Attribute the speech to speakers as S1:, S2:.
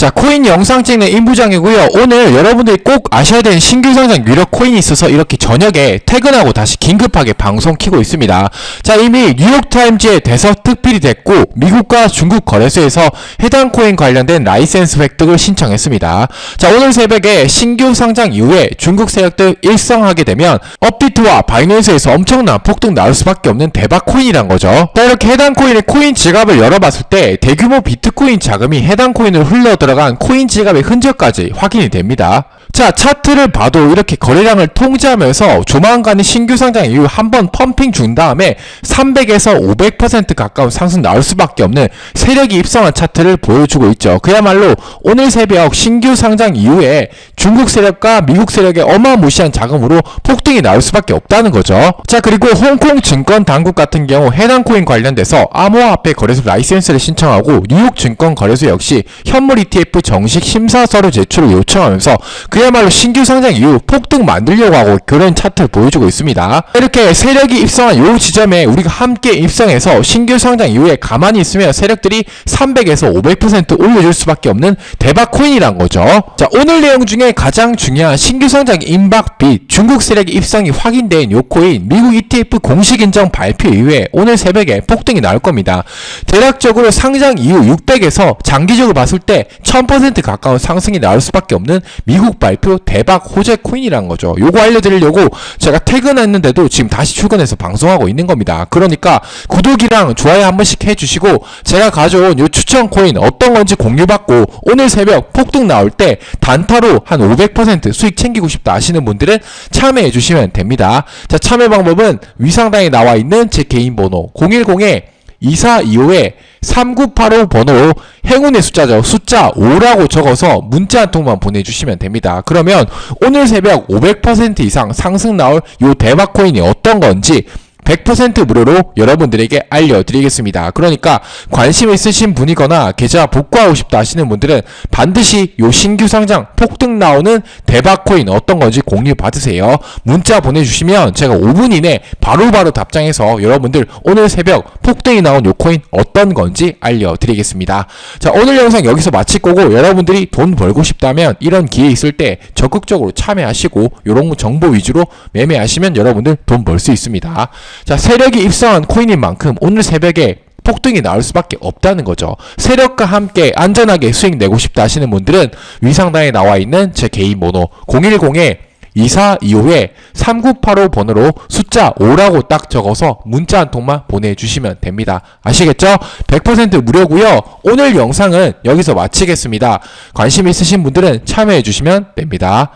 S1: 자, 코인 영상 찍는 임부장이고요. 오늘 여러분들이 꼭 아셔야 되는 신규 상장 유력 코인이 있어서 이렇게 저녁에 퇴근하고 다시 긴급하게 방송 키고 있습니다. 자, 이미 뉴욕타임즈에 대서 특필이 됐고 미국과 중국 거래소에서 해당 코인 관련된 라이센스 획득을 신청했습니다. 자, 오늘 새벽에 신규 상장 이후에 중국 세력들 일성하게 되면 업비트와 바이낸스에서 엄청난 폭등 나올 수밖에 없는 대박 코인이란 거죠. 자, 이렇게 해당 코인의 코인 지갑을 열어봤을 때 대규모 비트코인 자금이 해당 코인을 흘러 들 어간 코인 지갑의 흔적까지 확인이 됩니다. 자, 차트를 봐도 이렇게 거래량을 통제하면서 조만간의 신규 상장 이후 한 번 펌핑 준 다음에 300에서 500% 가까운 상승 나올 수밖에 없는 세력이 입성한 차트를 보여주고 있죠. 그야말로 오늘 새벽 신규 상장 이후에 중국 세력과 미국 세력의 어마무시한 자금으로 폭등이 나올 수밖에 없다는 거죠. 자, 그리고 홍콩 증권 당국 같은 경우 해당 코인 관련돼서 암호화폐 거래소 라이센스를 신청하고 뉴욕 증권 거래소 역시 현물 ETF 정식 심사서류 제출을 요청하면서 그야 말로 신규 상장 이후 폭등 만들려고 하고 그런 차트를 보여주고 있습니다. 이렇게 세력이 입성한 요 지점에 우리가 함께 입성해서 신규 상장 이후에 가만히 있으면 세력들이 300에서 500% 올려줄 수밖에 없는 대박 코인이란 거죠. 자, 오늘 내용 중에 가장 중요한 신규 상장 임박빛 중국 세력의 입성이 확인된 요 코인 미국 ETF 공식 인정 발표 이후에 오늘 새벽에 폭등이 나올 겁니다. 대략적으로 상장 이후 600에서 장기적으로 봤을 때 1000% 가까운 상승이 나올 수밖에 없는 미국 발표 대박 호재 코인이란 거죠. 요거 알려드리려고 제가 퇴근했는데도 지금 다시 출근해서 방송하고 있는 겁니다. 그러니까 구독이랑 좋아요 한 번씩 해주시고 제가 가져온 요 추천 코인 어떤 건지 공유받고 오늘 새벽 폭등 나올 때 단타로 한 500% 수익 챙기고 싶다 하시는 분들은 참여해 주시면 됩니다. 자 참여 방법은 위상단에 나와 있는 제 개인 번호 010에 2425에 3985 번호로 행운의 숫자죠. 숫자 5라고 적어서 문자 한 통만 보내주시면 됩니다. 그러면 오늘 새벽 500% 이상 상승 나올 요 대박 코인이 어떤 건지 100% 무료로 여러분들에게 알려드리겠습니다. 그러니까 관심 있으신 분이거나 계좌 복구하고 싶다 하시는 분들은 반드시 요 신규 상장 폭등 나오는 대박 코인 어떤 건지 공유 받으세요. 문자 보내주시면 제가 5분 이내 바로 바로 답장해서 여러분들 오늘 새벽 폭등이 나온 요 코인 어떤 건지 알려드리겠습니다. 자 오늘 영상 여기서 마칠 거고 여러분들이 돈 벌고 싶다면 이런 기회 있을 때 적극적으로 참여하시고 요런 정보 위주로 매매하시면 여러분들 돈 벌 수 있습니다. 자, 세력이 입성한 코인인 만큼 오늘 새벽에 폭등이 나올 수밖에 없다는 거죠. 세력과 함께 안전하게 수익 내고 싶다 하시는 분들은 위상단에 나와 있는 제 개인 번호 010에 2425에 3985 번호로 숫자 5라고 딱 적어서 문자 한 통만 보내주시면 됩니다. 아시겠죠? 100% 무료고요. 오늘 영상은 여기서 마치겠습니다. 관심 있으신 분들은 참여해 주시면 됩니다.